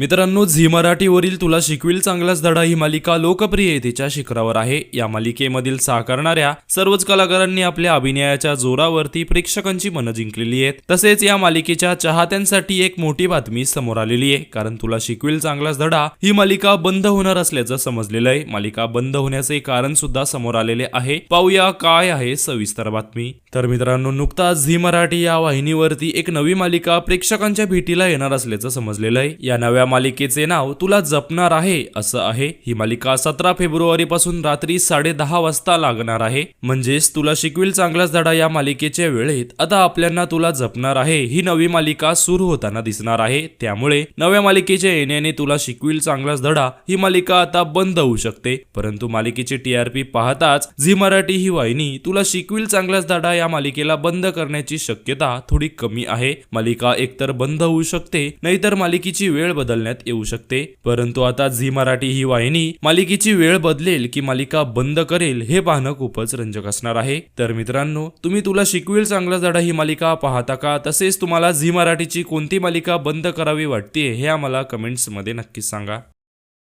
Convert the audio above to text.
मित्रांनो झी मराठीवरील तुला शिकविल चांगलाच धडा ही मालिका लोकप्रियतेच्या शिखरावर आहे. या मालिकेमधील साकारणाऱ्या सर्वच कलाकारांनी आपल्या अभिनयाच्या जोरावरती प्रेक्षकांची मनं जिंकलेली आहेत. तसेच या मालिकेच्या चाहत्यांसाठी एक मोठी बातमी समोर आलेली आहे. कारण तुला शिकविल चांगलाच धडा ही मालिका बंद होणार असल्याचं समजलेलं आहे. मालिका बंद होण्याचे कारण सुद्धा समोर आलेले आहे. पाहूया काय आहे सविस्तर बातमी. तर मित्रांनो नुकताच झी मराठी या वाहिनीवरती एक नवी मालिका प्रेक्षकांच्या भेटीला येणार असल्याचं समजलेलं आहे. या नव्या मालिकेचे नाव तुला जपणार आहे असं आहे. ही मालिका सतरा फेब्रुवारी पासून रात्री साडे दहा वाजता लागणार आहे. म्हणजेच तुला शिकविल चांगलाच धडा या मालिकेच्या वेळेत आता आपल्याला तुला जपणार आहे ही नवी मालिका सुरू होताना दिसणार आहे. त्यामुळे नव्या मालिकेच्या येण्याने तुला शिकविल चांगलाच धडा ही मालिका आता बंद होऊ शकते. परंतु मालिकेची टीआरपी पाहताच झी मराठी ही वाहिनी तुला शिकविल चांगलाच धडा या मालिकेला बंद करण्याची शक्यता थोडी कमी आहे. मालिका एकतर बंद होऊ शकते नाहीतर मालिकेची वेळ बदलण्यात येऊ शकते. परंतु आता झी मराठी ही वाहिनी मालिकेची वेळ बदलेल की मालिका बंद करेल हे पाहणं खूपच रंजक असणार आहे. तर मित्रांनो तुम्ही तुला शिकवेल चांगला धडा ही मालिका पाहता का? तसेच तुम्हाला झी मराठीची कोणती मालिका बंद करावी वाटते हे आम्हाला कमेंट्समध्ये नक्कीच सांगा.